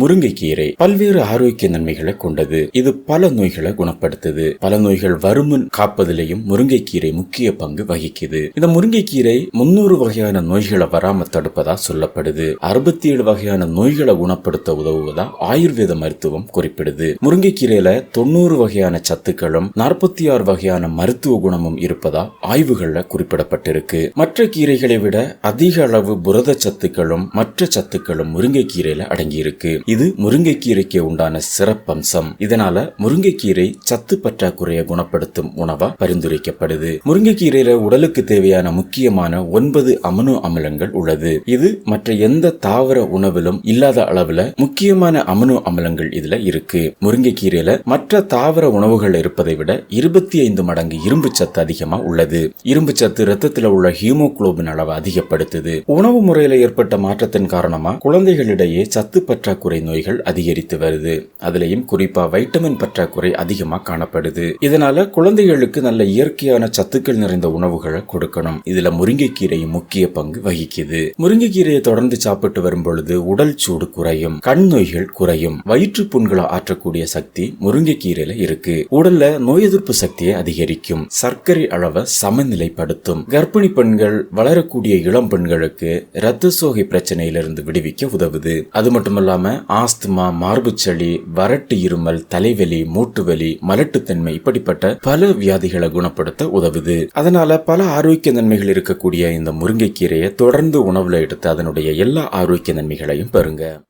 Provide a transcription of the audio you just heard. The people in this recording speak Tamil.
முருங்கைக்கீரை பல்வேறு ஆரோக்கிய நன்மைகளை கொண்டது. இது பல நோய்களை குணப்படுத்துது. பல நோய்கள் வருமுன் காப்பதிலேயும் முருங்கைக்கீரை முக்கிய பங்கு வகிக்குது. இந்த முருங்கைக்கீரை முன்னூறு வகையான நோய்களை வராம தடுப்பதா சொல்லப்படுது. அறுபத்தி ஏழு வகையான நோய்களை குணப்படுத்த உதவுவதா ஆயுர்வேத மருத்துவம் குறிப்பிடுது. முருங்கைக்கீரையில தொண்ணூறு வகையான சத்துக்களும் நாற்பத்தி ஆறு வகையான மருத்துவ குணமும் இருப்பதா ஆய்வுகள்ல குறிப்பிடப்பட்டிருக்கு. மற்ற கீரைகளை விட அதிக அளவு புரத சத்துக்களும் மற்ற சத்துக்களும் முருங்கைக்கீரையில அடங்கியிருக்கு. இது முருங்கைக்கீரைக்கு உண்டான சிறப்பம்சம். இதனால முருங்கைக்கீரை சத்து பற்றாக்குறையை குணப்படுத்தும் உணவா பரிந்துரைக்கப்படுது. முருங்கைக்கீரையில உடலுக்கு தேவையான முக்கியமான ஒன்பது அமினோ அமிலங்கள் உள்ளது. இது மற்ற எந்த தாவர உணவிலும் இல்லாத அளவுல முக்கியமான அமினோ அமிலங்கள் இதுல இருக்கு. முருங்கைக்கீரையில மற்ற தாவர உணவுகள் இருப்பதை விட இருபத்தி ஐந்து மடங்கு இரும்பு சத்து அதிகமா உள்ளது. இரும்பு சத்து ரத்தத்தில் உள்ள ஹீமோகுளோபின் அளவை அதிகப்படுத்துது. உணவு முறையில ஏற்பட்ட மாற்றத்தின் காரணமா குழந்தைகளிடையே சத்து பற்றாக்குறை நோய்கள் அதிகரித்து வருது. அதுலயும் குறிப்பா வைட்டமின் பற்றாக்குறை அதிகமா காணப்படுது. இதனால குழந்தைகளுக்கு நல்ல இயற்கையான சத்துக்கள் நிறைந்த உணவுகளை கொடுக்கணும். இதுல முருங்கைக்கீரையும் முக்கிய பங்கு வகிக்குது. முருங்கைக்கீரையை தொடர்ந்து சாப்பிட்டு வரும் பொழுது உடல் சூடு குறையும் கண் நோய்கள் குறையும் வயிற்று புண்களை ஆற்றக்கூடிய சக்தி முருங்கைக்கீரையில இருக்கு. உடல்ல நோய் எதிர்ப்பு சக்தியை அதிகரிக்கும் சர்க்கரை அளவை சமநிலைப்படுத்தும். கர்ப்பிணி பெண்கள் வளரக்கூடிய இளம் பெண்களுக்கு இரத்த சோகை பிரச்சனையிலிருந்து விடுவிக்க உதவுது. அது மட்டுமல்லாம ஆஸ்துமா மார்புச்சளி வறட்டு இருமல் தலைவலி மூட்டுவலி மலட்டுத்தன்மை இப்படிப்பட்ட பல வியாதிகளை குணப்படுத்த உதவுது. அதனால பல ஆரோக்கிய நன்மைகள் இருக்கக்கூடிய இந்த முருங்கைக்கீரையை தொடர்ந்து உணவுல எடுத்து அதனுடைய எல்லா ஆரோக்கிய நன்மைகளையும் பெறுங்க.